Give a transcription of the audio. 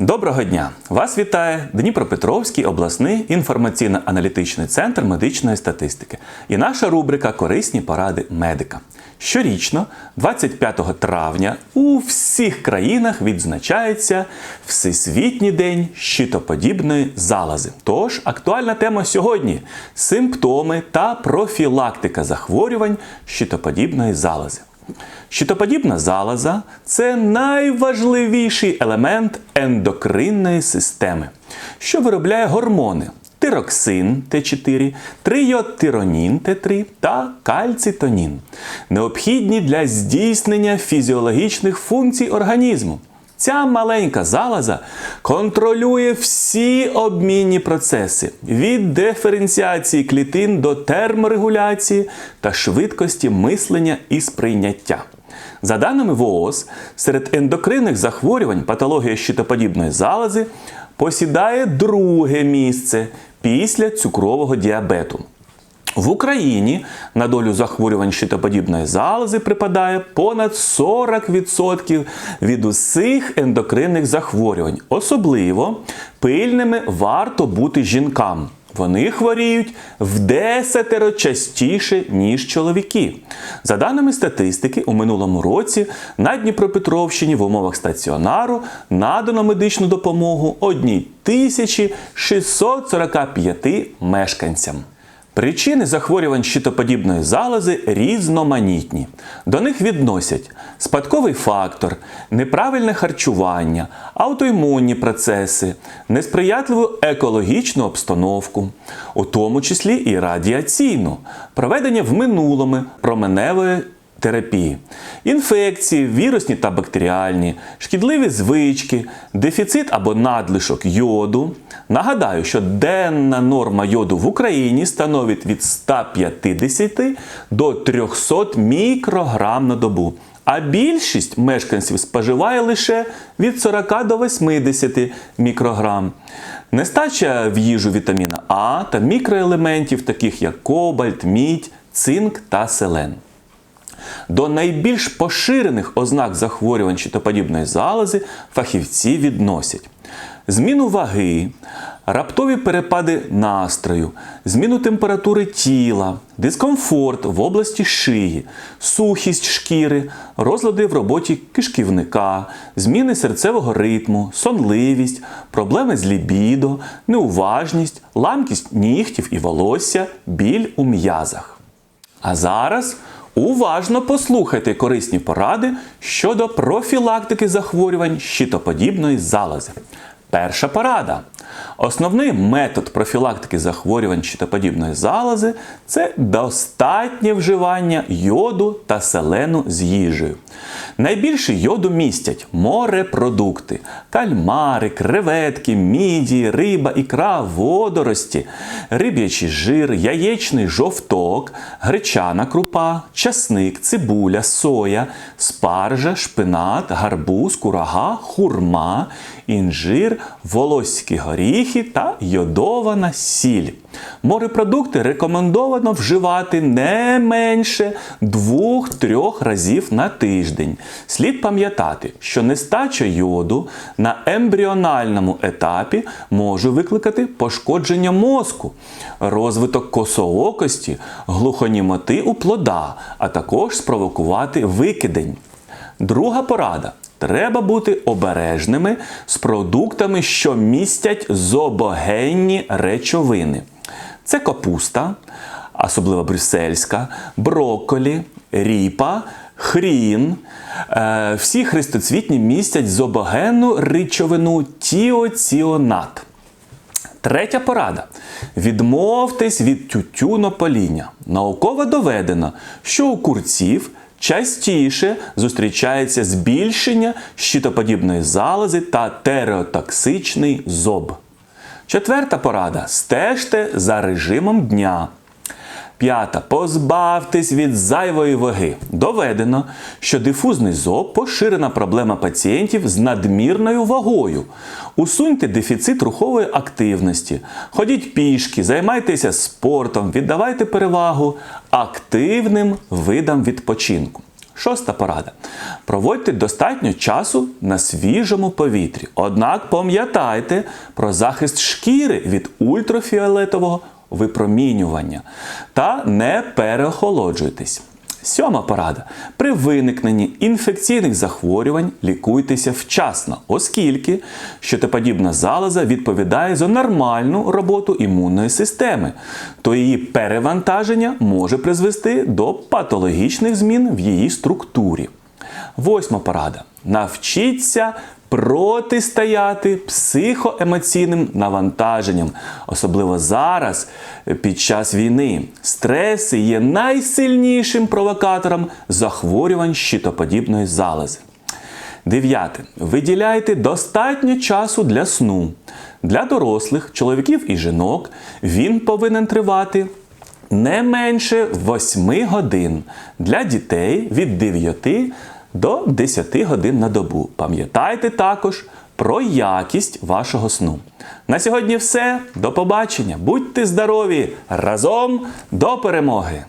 Доброго дня! Вас вітає Дніпропетровський обласний інформаційно-аналітичний центр медичної статистики і наша рубрика Корисні поради медика. Щорічно, 25 травня, у всіх країнах відзначається Всесвітній день щитоподібної залози. Тож актуальна тема сьогодні симптоми та профілактика захворювань щитоподібної залози. Щитоподібна залоза це найважливіший елемент ендокринної системи, що виробляє гормони тироксин Т4, тріотиронін Т3 та кальцитонін, необхідні для здійснення фізіологічних функцій організму. Ця маленька залоза контролює всі обмінні процеси від диференціації клітин до терморегуляції та швидкості мислення і сприйняття. За даними ВООЗ, серед ендокринних захворювань патологія щитоподібної залози посідає друге місце після цукрового діабету. В Україні на долю захворювань щитоподібної залози припадає понад 40% від усіх ендокринних захворювань. Особливо пильними варто бути жінкам. Вони хворіють в десятеро частіше, ніж чоловіки. За даними статистики, у минулому році на Дніпропетровщині в умовах стаціонару надано медичну допомогу 1645 мешканцям. Причини захворювань щитоподібної залози різноманітні. До них відносять спадковий фактор, неправильне харчування, аутоімунні процеси, несприятливу екологічну обстановку, у тому числі і радіаційну, проведення в минулому променевої терапії, інфекції, вірусні та бактеріальні, шкідливі звички, дефіцит або надлишок йоду. Нагадаю, що денна норма йоду в Україні становить від 150 до 300 мікрограм на добу. А більшість мешканців споживає лише від 40 до 80 мікрограм. Нестача в їжу вітаміна А та мікроелементів, таких як кобальт, мідь, цинк та селен. До найбільш поширених ознак захворювань щитоподібної залози фахівці відносять зміну ваги, раптові перепади настрою, зміну температури тіла, дискомфорт в області шиї, сухість шкіри, розлади в роботі кишківника, зміни серцевого ритму, сонливість, проблеми з лібідо, неуважність, ламкість нігтів і волосся, біль у м'язах. А зараз уважно послухайте корисні поради щодо профілактики захворювань щитоподібної залози. Перша порада. Основний метод профілактики захворювань щитоподібної залози це достатнє вживання йоду та селену з їжею. Найбільше йоду містять морепродукти, кальмари, креветки, мідії, риба, ікра, водорості, риб'ячий жир, яєчний жовток, гречана крупа, часник, цибуля, соя, спаржа, шпинат, гарбуз, курага, хурма, інжир, волоські горіхи та йодована сіль. Морепродукти рекомендовано вживати не менше 2-3 разів на тиждень. Слід пам'ятати, що нестача йоду на ембріональному етапі може викликати пошкодження мозку, розвиток косоокості, глухонімоти у плода, а також спровокувати викидень. Друга порада. Треба бути обережними з продуктами, що містять зобогенні речовини. Це капуста, особливо брюссельська, брокколі, ріпа, хрін. Е, всі хрестоцвітні містять зобогенну речовину тіоціонат. Третя порада. Відмовтесь від тютюнопаління. Науково доведено, що у курців частіше зустрічається збільшення щитоподібної залози та тереотоксичний зоб. Четверта порада. Стежте за режимом дня. П'ята. Позбавтесь від зайвої ваги. Доведено, що дифузний зоб поширена проблема пацієнтів з надмірною вагою. Усуньте дефіцит рухової активності, ходіть пішки, займайтеся спортом, віддавайте перевагу активним видам відпочинку. Шоста порада. Проводьте достатньо часу на свіжому повітрі. Однак пам'ятайте про захист шкіри від ультрафіолетового випромінювання та не переохолоджуйтесь. Сьома порада. При виникненні інфекційних захворювань лікуйтеся вчасно, оскільки щитоподібна залоза відповідає за нормальну роботу імунної системи, то її перевантаження може призвести до патологічних змін в її структурі. Восьма порада. Навчіться протистояти психоемоційним навантаженням, особливо зараз, під час війни. Стреси є найсильнішим провокатором захворювань щитоподібної залози. Дев'яте. Виділяйте достатньо часу для сну. Для дорослих, чоловіків і жінок він повинен тривати не менше 8 годин. Для дітей від 9 до 10 годин на добу. Пам'ятайте також про якість вашого сну. На сьогодні все. До побачення. Будьте здорові! Разом до перемоги!